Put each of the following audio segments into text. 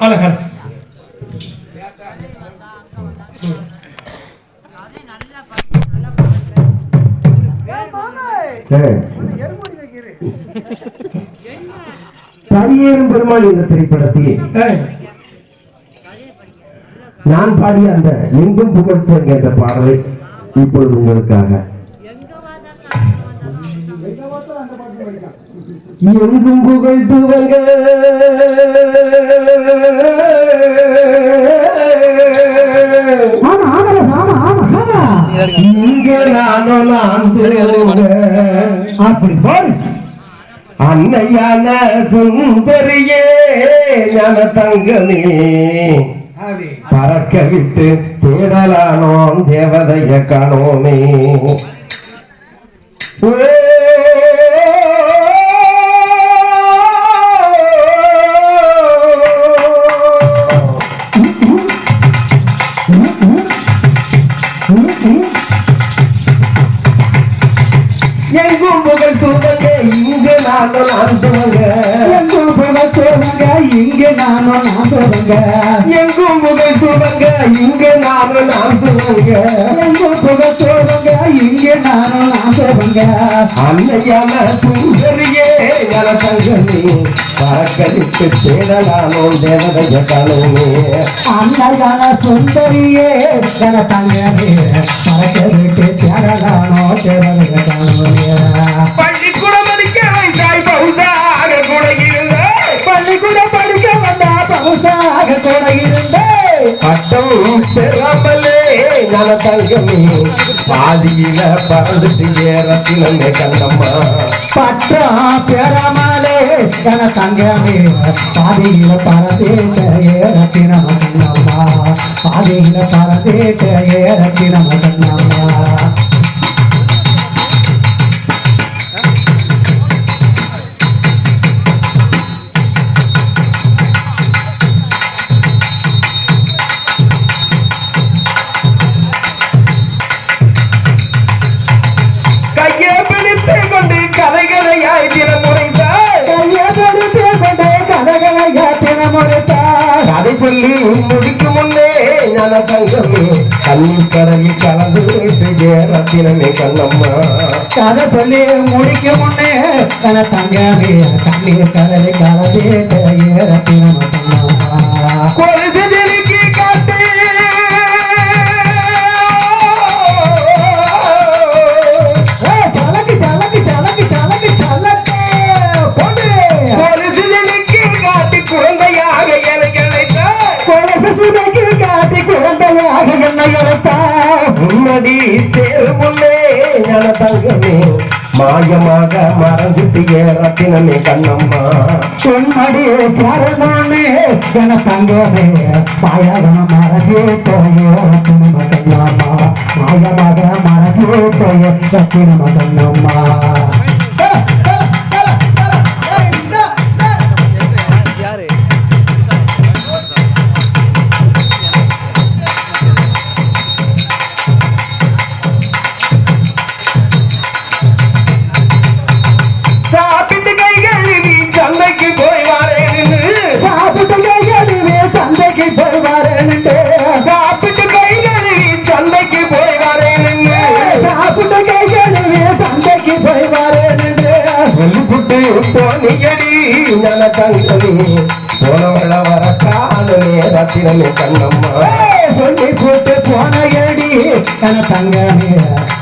அழகா தனியேறும் பெருமாள் இந்த திரைப்படத்தில் நான் பாடிய அந்த எங்கும் புகழ்த்தோங்க என்ற பாடலை இப்பொழுது உங்களுக்காக எங்கும் ஆமா இங்க நான் திருவங்க. அப்படி போடு. அன்னையான சுந்தரியே ஞான தங்கமே பறக்க விட்டு தேடலானோம் தேவதைய காணோமே. நானும் நான் எங்கும் புகழ்த்துவங்க இங்க நானும் நான் எங்கும் புகழ் தூவங்க நானும் நான் எங்கும் புகழ்த்துவங்க இங்க நானும் நான் அன்னையான சுந்தரியே ஞான தங்கமே பறக்கடித்து தேடலானோ தேவதைய காணோமே அண்ணகான சுந்தரியே என தங்கமே பறக்க விட்டு தேடலானோ தேவதைய காணோமே பகுசாக கூட பட்டம் பெறாமலே ஞான தங்கமே பாதியில பறந்துட்டு ஏறத்தினமே கண்ணம்மா. பட்டம் பெறாமலே என தங்கமே பாதியில பறந்தேட்ட ஏறத்தின பாதியில பறந்தேட்ட முடித்தார் கதை சொல்லி முடிக்கும் முன்னே ஞான தங்கமே கண்ணீர் கடலில் கலந்து விட்டு ஏறத்தினமே கண்ணம்மா. கதை சொல்லி முடிக்கும் முன்னே என தங்கமே கண்ணீர் கடலை கலந்தேட்ட ஏறத்தின கண்ணம்மா. உம்மடி சேரும் முன்னே தங்கமே மாயமாக மறந்துட்டு ரத்தினமே கண்ணம்மா. பொன்மடி சரணமே என தங்கமே மாயகம மறந்தே போயோ ரத்தின மகன்னம்மா மாயமாக மறந்தே போயோ ரத்தின மகன்னம்மா சொல்லிப்புட்டு போனியடி ஞான தங்கமே. போனவள வர காலமே ரத்தினமே கண்ணம்மா. ஏய், சொல்லி போட்டு போன ஏடி என தங்கமே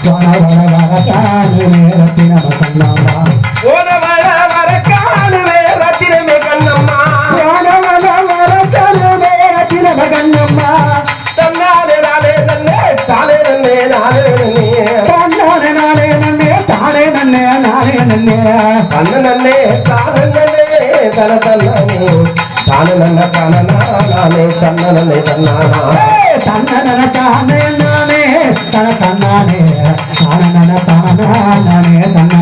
போன வர வர தானே ரத்தின மகன்னம்மா போனவள வர காலமே ரத்தினமே கண்ணம்மா. போன வர வர தானே ரத்தின மகன்னம்மா தன்னாலே நானே நன்னே தன்ன நன்னே தான நன்னே தன தன்னே தான நன்ன தன நானே தன்ன நன்னே தன்னானா ஏய், தன்னன தானே நானே தன தன்னானே தானன தானே தன்னன தன்னானே தன்ன